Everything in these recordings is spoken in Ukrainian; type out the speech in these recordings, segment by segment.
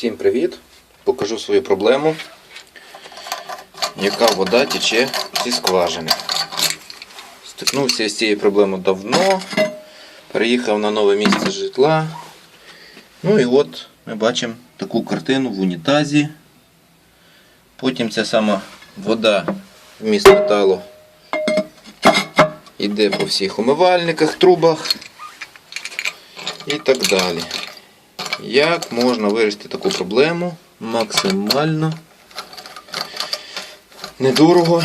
Всім привіт! Покажу свою проблему, яка вода тече зі скважини. Стикнувся з цією проблемою давно, переїхав на нове місце житла. Ну і от ми бачимо таку картину в унітазі. Потім ця сама вода вміст металу йде по всіх умивальниках, трубах і так далі. Як можна вирішити таку проблему максимально недорого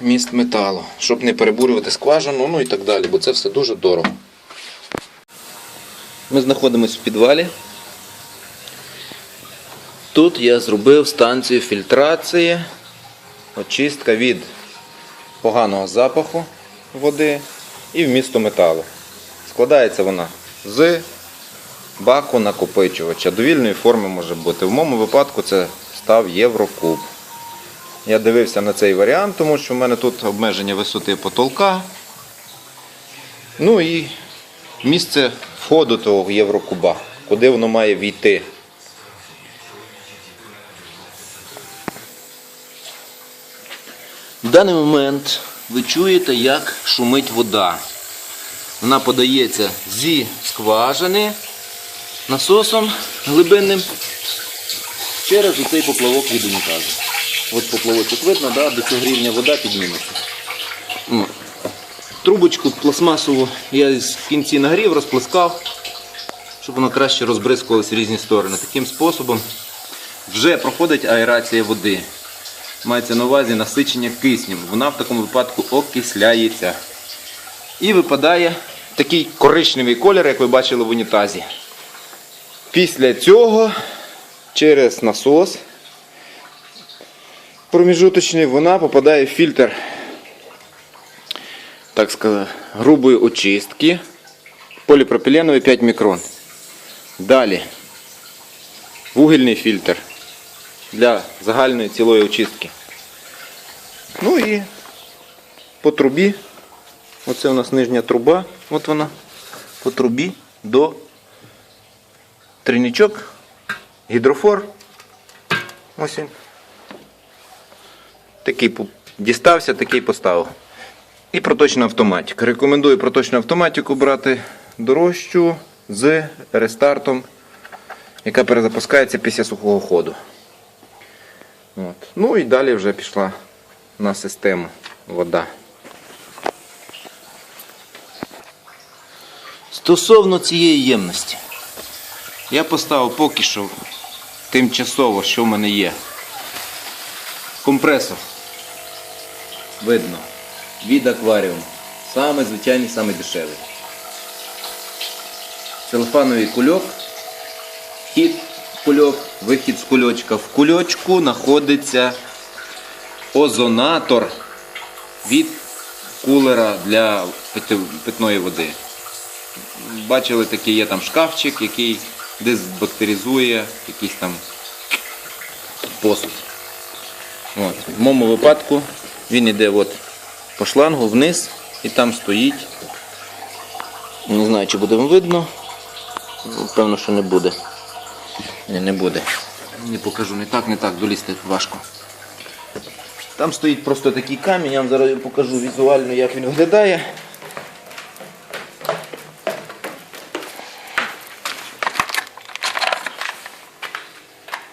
міст металу, щоб не перебурювати скважину, ну і так далі, бо це все дуже дорого. Ми знаходимося в підвалі. Тут я зробив станцію фільтрації, очистка від поганого запаху води і вмісту металу. Складається вона з баку накопичувача. Довільної форми може бути. В моєму випадку це став Єврокуб. Я дивився на цей варіант, тому що в мене тут обмеження висоти потолка. Ну і місце входу того Єврокуба, куди воно має війти. В даний момент ви чуєте, як шумить вода. Вона подається зі скважини насосом глибинним через оцей поплавок від унітазу. От поплавочок видно, да, до цього рівня вода підніметься. Трубочку пластмасову я з кінці нагрів, розплескав, щоб воно краще розбризкувалося в різні сторони. Таким способом вже проходить аерація води. Мається на увазі насичення киснем. Вона в такому випадку окисляється. І випадає такий коричневий колір, як ви бачили в унітазі. Після цього через насос проміжуточний вона попадає в фільтр так сказати, грубої очистки поліпропіленовий 5 мікрон. Далі вугільний фільтр для загальної цілої очистки. Ну і по трубі, оце у нас нижня труба, от вона, по трубі до тринічок, гідрофор. Ось він. Такий дістався, такий поставив. І проточна автоматика. Рекомендую проточну автоматику брати дорожчу з рестартом, яка перезапускається після сухого ходу. От. Ну і далі вже пішла на систему вода. Стосовно цієї ємності, я поставив поки що тимчасово, що в мене є. Компресор. Видно. Від акваріум. Саме звичайний, саме дешевий. Целофановий кульок. Вхід кульок, вихід з кульочка. В кульочку знаходиться озонатор від кулера для питної води. Бачили, такий є там шкафчик, який дезбактеризує якийсь там посуд. От. В моєму випадку він йде от по шлангу вниз і там стоїть. Не знаю, чи буде видно. Певно, що не буде. Ні, не буде. Не покажу, не так, не так, долізти важко. Там стоїть просто такий камінь, я вам зараз покажу візуально, як він виглядає.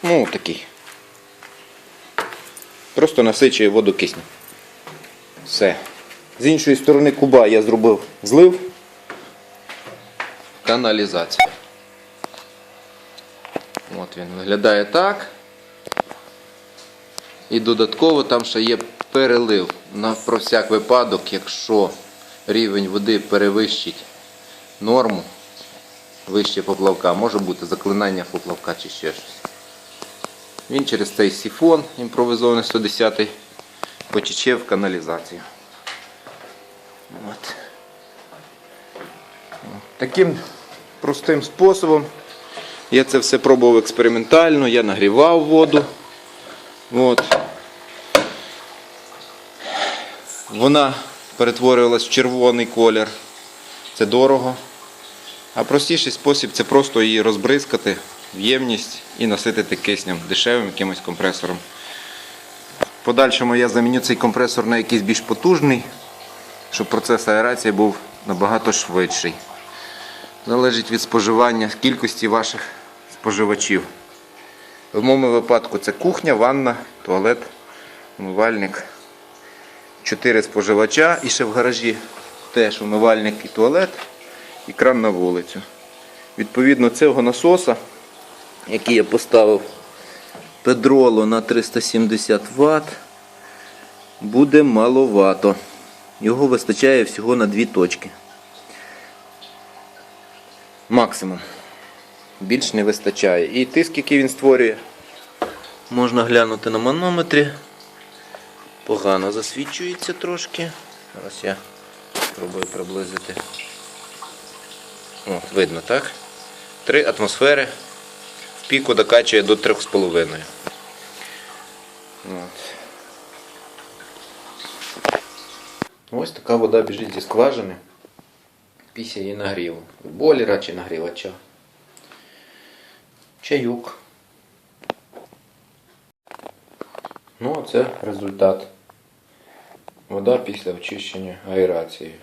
Ну, такий. Просто насичує воду киснем. Все. З іншої сторони куба я зробив злив. Каналізація. От він виглядає так. І додатково там ще є перелив. На, про всяк випадок, якщо рівень води перевищить норму вище поплавка, може бути заклинання поплавка чи ще щось. Він через цей сифон імпровізований 110 потіче в каналізацію. От. Таким простим способом я це все пробував експериментально, я нагрівав воду. От. Вона перетворювалась в червоний колір. Це дорого. А простіший спосіб це просто її розбризкати в ємність і наситити киснем дешевим якимось компресором. В подальшому я заміню цей компресор на якийсь більш потужний, щоб процес аерації був набагато швидший. Залежить від споживання кількості ваших споживачів. В моєму випадку це кухня, ванна, туалет, умивальник. Чотири споживача і ще в гаражі теж умивальник і туалет, і кран на вулицю. Відповідно, цього насоса, який я поставив Педроло на 370 Вт, буде маловато. Його вистачає всього на дві точки. Максимум. Більш не вистачає. І тиск, який він створює, можна глянути на манометрі. Погано засвічується трошки. Зараз я спробую приблизити. От, видно, так? 3 атмосфери. Піку докачує до 3,5. Ось така вода біжить зі скважини після її нагріву. Боліра чи нагрівача. Чайок. Ну, а це результат. Вода після очищення аерацією.